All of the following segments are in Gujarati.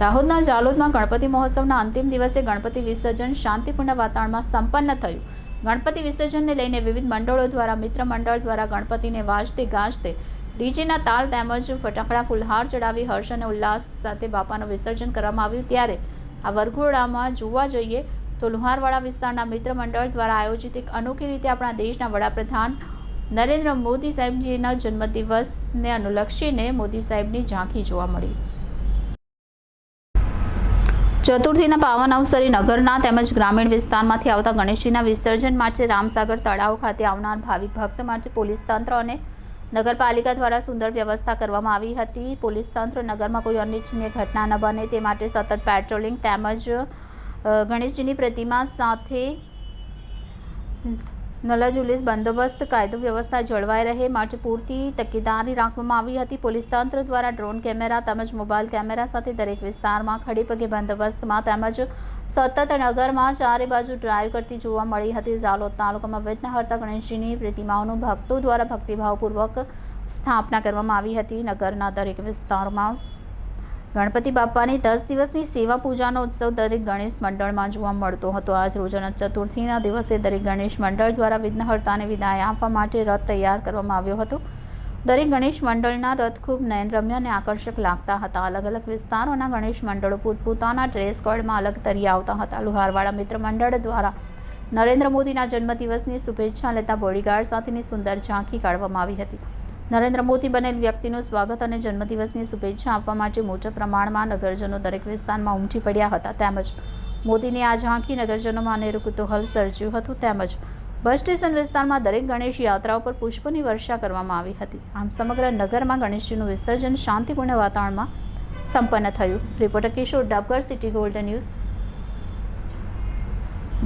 દાહોદના જાલોદમાં ગણપતિ મહોત્સવના અંતિમ દિવસે ગણપતિ વિસર્જન શાંતિપૂર્ણ વાતાવરણમાં સંપન્ન થયું. ગણપતિ વિસર્જનને લઈને વિવિધ મંડળો દ્વારા, મિત્ર મંડળ દ્વારા ગણપતિને વાજતે ગાજતે ડીજેના તાલ તેમજ ફટાકડા ફુલહાર ચડાવી હર્ષ અને ઉલ્લાસ સાથે બાપાનું વિસર્જન કરવામાં આવ્યું. ત્યારે આ વરઘોડામાં જોવા જઈએ તો લુહારવાડા વિસ્તારના મિત્ર મંડળ દ્વારા આયોજિત એક અનોખી રીતે આપણા દેશના વડાપ્રધાન નરેન્દ્ર મોદી સાહેબજીના જન્મદિવસને અનુલક્ષીને મોદી સાહેબની ઝાંખી જોવા મળી. ચતુર્થીના પાવન અવસરે નગરના તેમજ ગ્રામીણ વિસ્તારમાંથી આવતા ગણેશજીના વિસર્જન માટે રામસાગર તળાવ ખાતે આવનાર ભાવિક ભક્ત માટે પોલીસ તંત્ર અને નગરપાલિકા દ્વારા સુંદર વ્યવસ્થા કરવામાં આવી હતી. પોલીસ તંત્ર નગરમાં કોઈ અનિચ્છનીય ઘટના ન બને તે માટે સતત પેટ્રોલિંગ તેમજ ગણેશજીની પ્રતિમા સાથે નલાજુલીસ બંદોબસ્ત કાયદો વ્યવસ્થા જળવાઈ રહે માટે પૂરતી તકેદારી રાખવામાં આવી હતી. પોલીસ તંત્ર દ્વારા ડ્રોન કેમેરા તેમજ મોબાઈલ કેમેરા સાથે દરેક વિસ્તારમાં ખડીપગે બંદોબસ્તમાં તેમજ સતત નગરમાં ચારે બાજુ ડ્રાઈવ કરતી જોવા મળી હતી. ઝાલોદ તાલુકામાં વિઘ્નહર્તા ગણેશજીની પ્રતિમાઓનું ભક્તો દ્વારા ભક્તિભાવપૂર્વક સ્થાપના કરવામાં આવી હતી. નગરના દરેક વિસ્તારમાં ગણપતિ બાપાની દસ દિવસની સેવા પૂજાનો ઉત્સવ દરેક ગણેશ મંડળમાં જોવા મળતો હતો. આજ રોજ ચતુર્થીના દિવસે દરેક ગણેશ મંડળ દ્વારા વિઘ્નહર્તાને વિદાય આપવા માટે રથ તૈયાર કરવામાં આવ્યો હતો. દરેક ગણેશ મંડળના રથ ખૂબ નયનરમ્ય અને આકર્ષક લાગતા હતા. અલગ અલગ વિસ્તારોના ગણેશ મંડળો પોતપોતાના ડ્રેસ કોડમાં અલગ તરી આવતા હતા. લુહારવાડા મિત્ર મંડળ દ્વારા નરેન્દ્ર મોદીના જન્મદિવસની શુભેચ્છા લેતા બોડીગાર્ડ સાથેની સુંદર ઝાંખી કાઢવામાં આવી હતી. નરેન્દ્ર મોદી બનેલ વ્યક્તિનું સ્વાગત અને જન્મદિવસની શુભેચ્છા આપવા માટે મોટા પ્રમાણમાં નગરજનો દરેક વિસ્તારમાં ઉમટી પડ્યા હતા. તેમજ મોદીની આ ઝાંખી નગરજનોમાં અનેરું કુતૂહલ સર્જ્યું હતું. તેમજ બસ સ્ટેશન વિસ્તારમાં દરેક ગણેશ યાત્રા ઉપર પુષ્પની વર્ષા કરવામાં આવી હતી. આમ સમગ્ર નગરમાં ગણેશજીનું વિસર્જન શાંતિપૂર્ણ વાતાવરણમાં સંપન્ન થયું. Reporter Kishor Dabgar City Golden News,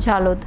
Jhalod.